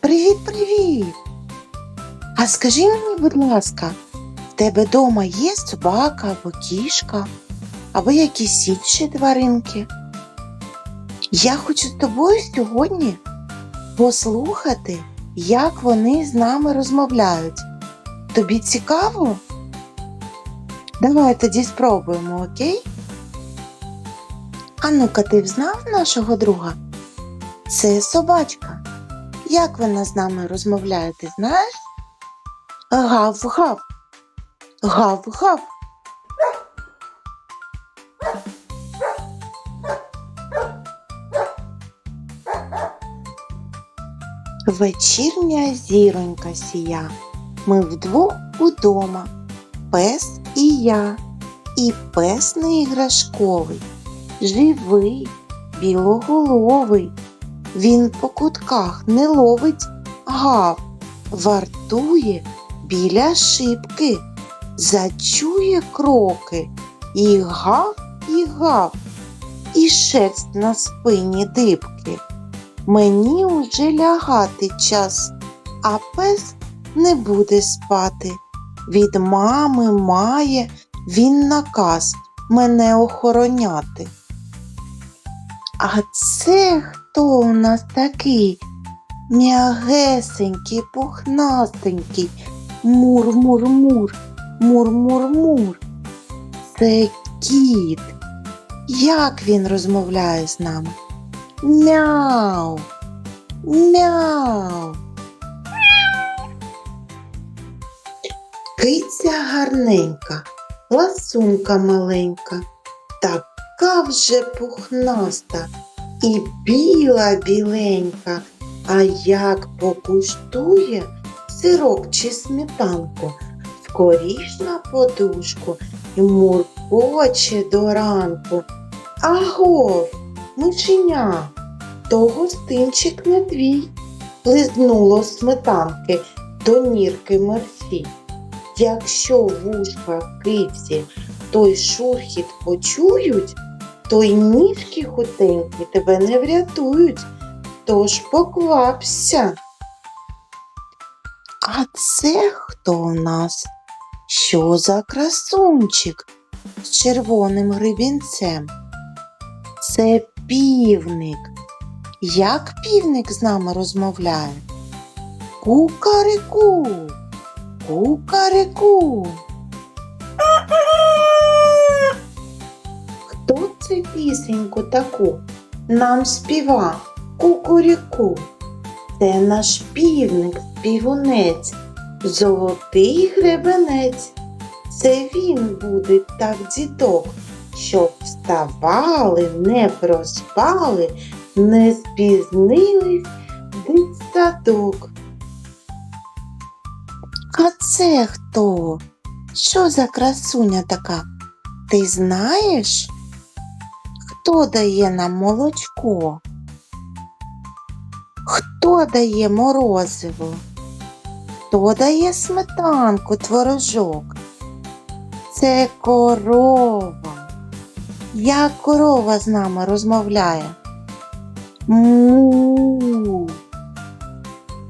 Привіт-привіт! А скажи мені, будь ласка, в тебе вдома є собака або кішка, або якісь інші тваринки? Я хочу з тобою сьогодні послухати, як вони з нами розмовляють. Тобі цікаво? Давай тоді спробуємо, окей? А ну-ка, ти взнав нашого друга? Це собачка. Як вона з нами розмовляє, ти знаєш? Гав-гав. Гав-гав. Вечірня зіронька сія. Ми вдвох удома. Пес і я. І пес не іграшковий. Живий, білоголовий. Він по кутках не ловить гав, вартує біля шибки, зачує кроки, і гав, і гав, і шерсть на спині дибки. Мені уже лягати час, а пес не буде спати. Від мами має він наказ мене охороняти. А це хто у нас такий? М'ягесенький, пухнастенький, мур-мур-мур, мур-мур-мур. Це кіт. Як він розмовляє з нами? Мяу. Мяу. Киця гарненька, ласунка маленька, така вже пухнаста і біла біленька. А як покуштує сирок чи сметанку, скоріш на подушку і муркоче до ранку. Агов, мишеня, то гостинчик не твій, лизнуло сметанки до нірки мерсі. Якщо вушка киці той шурхіт почують, то й ніжки хутенькі тебе не врятують, тож поквапся. А це хто у нас? Що за красунчик з червоним гребінцем? Це півник. Як півник з нами розмовляє? Кукарику, кукарику. Пісеньку таку нам співа кукуріку? Це наш півник, співунець, золотий гребенець. Це він буде так діток, щоб вставали, не проспали, не спізнились дитсадок. А це хто? Що за красуня така? Ти знаєш? Хто дає нам молочко? Хто дає морозиво? Хто дає сметанку, творожок? Це корова. Як корова з нами розмовляє? Му.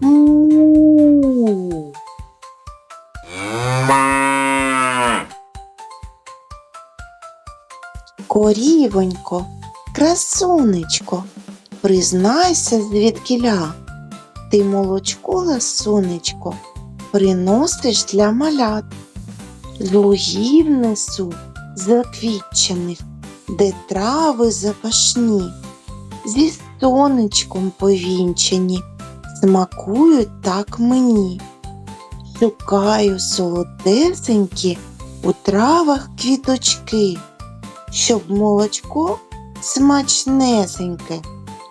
Му. Корівонько, красунечко, признайся звідкіля. Ти молочко, ласунечко, приносиш для малят. З лугів несу заквітчених, де трави запашні, зі сонечком повінчені, смакують так мені. Шукаю солодесенькі у травах квіточки, щоб молочко смачнесеньке,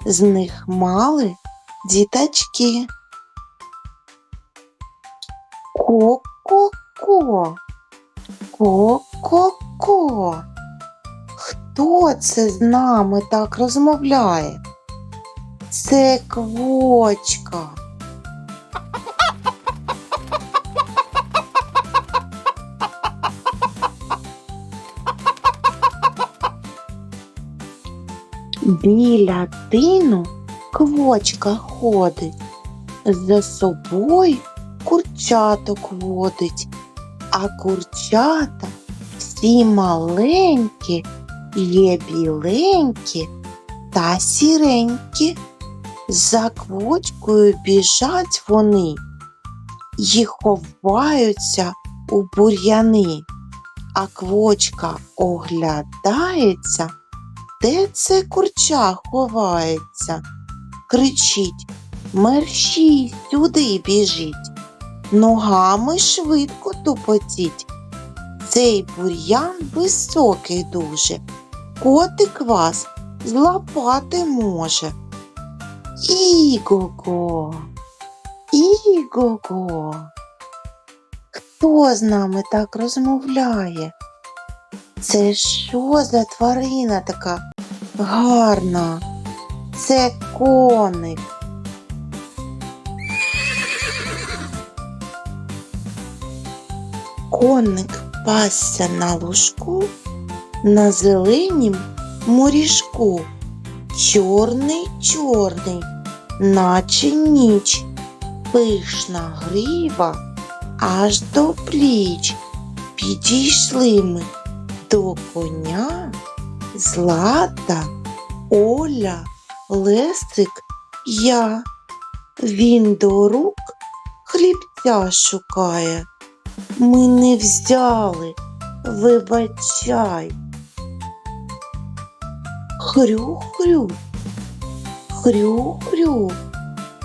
з них мали діточки. Ко-ко-ко, ко-ко-ко. Хто це з нами так розмовляє? Це квочка. Біля тину квочка ходить, за собою курчаток водить, а курчата всі маленькі, є біленькі та сіренькі. За квочкою біжать вони і ховаються у бур'яни, а квочка оглядається, де це курча ховається. Кричить, мерщій сюди біжіть, ногами швидко тупотіть. Цей бур'ян високий дуже, котик вас злапати може. Іго-го, Іго-го. Хто з нами так розмовляє? Це що за тварина така гарна? Це коник. Коник пасся на лужку на зеленім моріжку. Чорний, чорний, наче ніч, пишна грива аж до пліч. Підійшли ми до коня, Злата, Оля, Лесик, я. Він до рук хлібця шукає. Ми не взяли, вибачай. Хрю-хрю, хрю-хрю,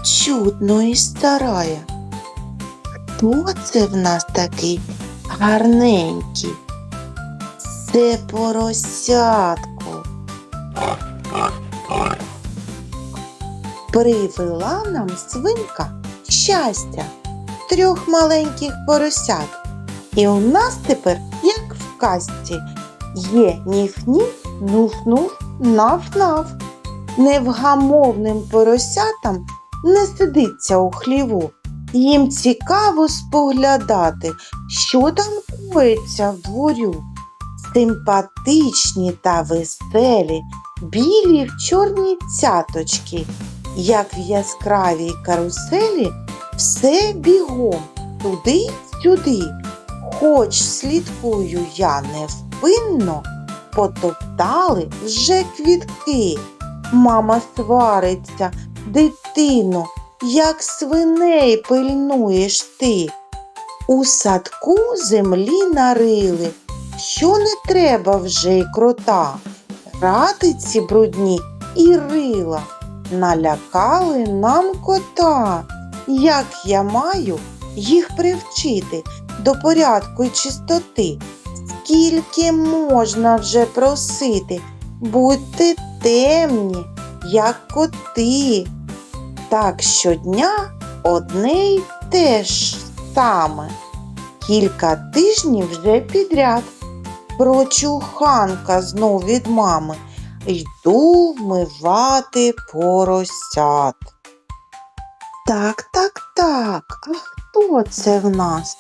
чудно і старає. Хто це в нас такий гарненький? Це поросятко. Привела нам свинка щастя трьох маленьких поросят. І у нас тепер, як в казці, є ніф-ніф, нуф-нуф, наф-наф. Невгамовним поросятам не сидиться у хліву. Їм цікаво споглядати, що там коїться в дворю. Симпатичні та веселі, білі в чорні цяточки, як в яскравій каруселі, все бігом туди-сюди. Хоч слідкую я невпинно, потоптали вже квітки. Мама свариться, дитино, як свиней пильнуєш ти. У садку землі нарили, що не треба вже й крота. Ратиці брудні і рила, налякали нам кота. Як я маю їх привчити до порядку й чистоти? Скільки можна вже просити? Будьте темні, як коти. Так щодня одне й те ж саме. Кілька тижнів вже підряд. Прочуханка знов від мами. Йду вмивати поросят. Так, так, так. А хто це в нас?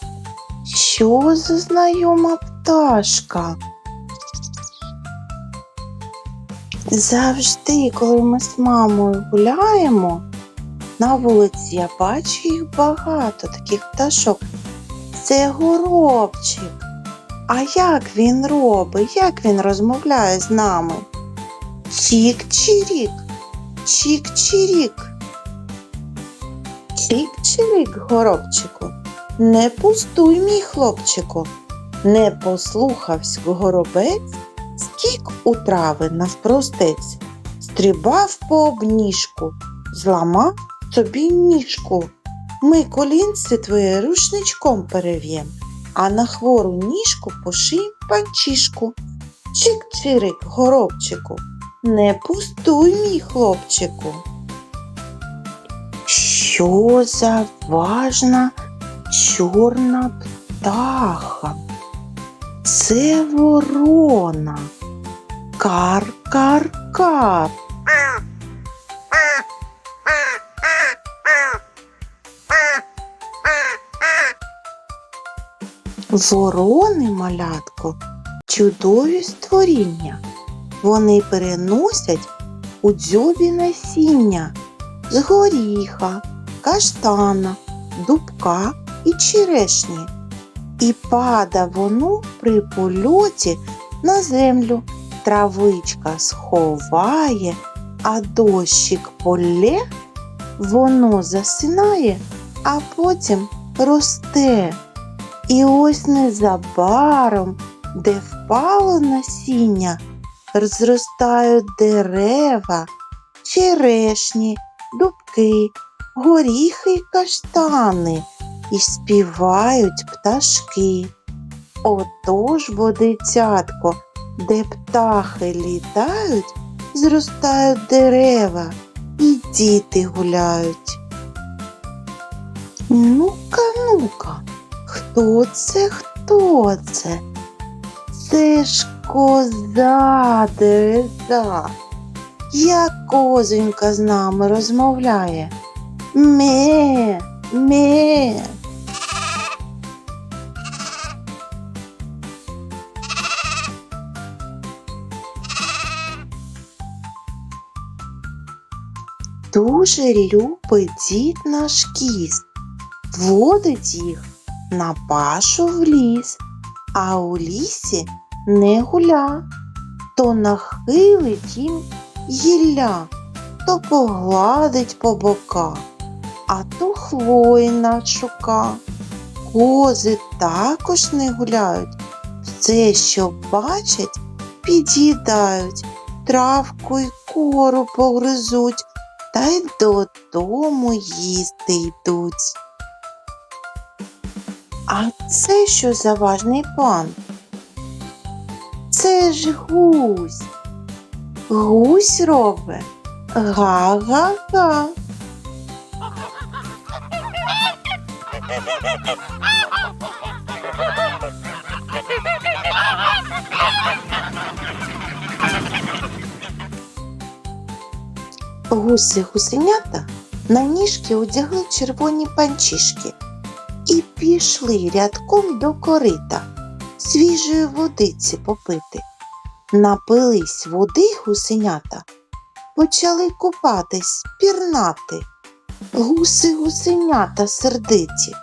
Що за знайома пташка? Завжди, коли ми з мамою гуляємо, на вулиці я бачу їх багато таких пташок. Це горобчик. А як він робить? Як він розмовляє з нами? Чік-чирік, чік-чирік. Чик-чирик, горобчику, не пустуй, мій хлопчику, не послухавсь горобець, скік у трави навпростець, стрибав по обніжку, зламав тобі ніжку. Ми колінці твоє рушничком перев'єм, а на хвору ніжку пошиєм панчішку. Чик-чирик, горобчику, не пустуй, мій хлопчику. Що за важна чорна птаха? Це ворона. Кар-кар-кар. Ворони, малятко, чудові створіння. Вони переносять у дзьобі насіння з горіха, каштана, дубка і черешні. І пада воно при польоті на землю. Травичка сховає, а дощик полє, воно засинає, а потім росте. І ось незабаром, де впало насіння, зростають дерева, черешні, дубки, горіхи й каштани, і співають пташки. Отож, бо дитятко, де птахи літають, зростають дерева і діти гуляють. Ну-ка, хто це, хто це? Це ж коза дереза. Як козонька з нами розмовляє? Ме, ме. Дуже любить дід наш кіс, водить їх на пашу в ліс, а у лісі не гуля, то нахилить їм гілля, то погладить по боках, а то хвойна шука. Кози також не гуляють, все, що бачать, під'їдають, травку й кору погризуть, та й додому їсти йдуть. А це що за важний пан? Це ж гусь. Гусь робить га-га-га. Гуси гусенята на ніжки одягли червоні панчішки і пішли рядком до корита свіжої водиці попити. Напились води гусенята, почали купатись, пірнати. Гуси гусенята сердиті,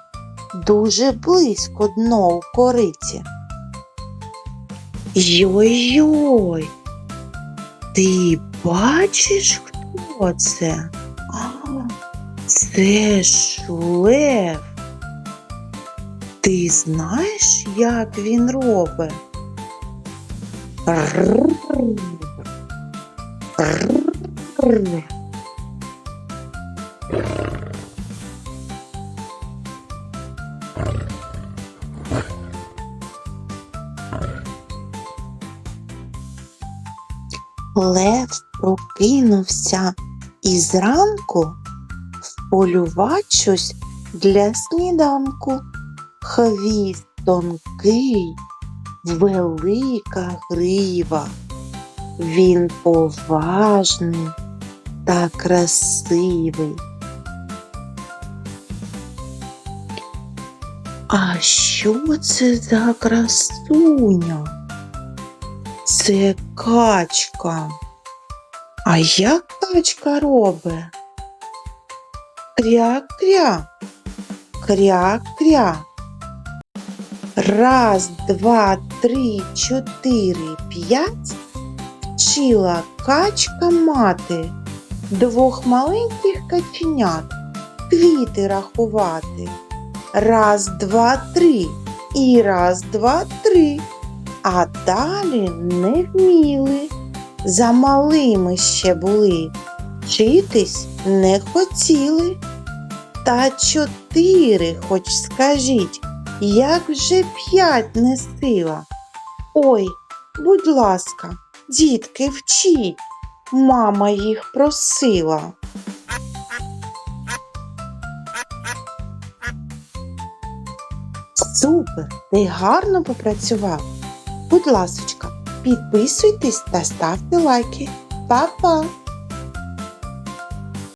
дуже близько дно у кориті. Йой-йой, ти бачиш, хто це? А, це ж лев. Ти знаєш, як він робить? Лев прокинувся і зранку вполювати щось для сніданку. Хвіст тонкий, велика грива. Він поважний та красивий. А що це за красуня? Це качка. А як качка робить? Кря-кря, кря-кря. Раз, два, три, чотири, п'ять. Вчила качка мати двох маленьких каченят квіти рахувати. Раз, два, три. І раз, два, три. А далі не вміли. За малими ще були. Вчитись не хотіли. Та чотири, хоч скажіть, як вже п'ять не сила. Ой, будь ласка, дітки, вчіть. Мама їх просила. Супер! Ти гарно попрацював. Будь ласочка, підписуйтесь та ставте лайки. Па-па!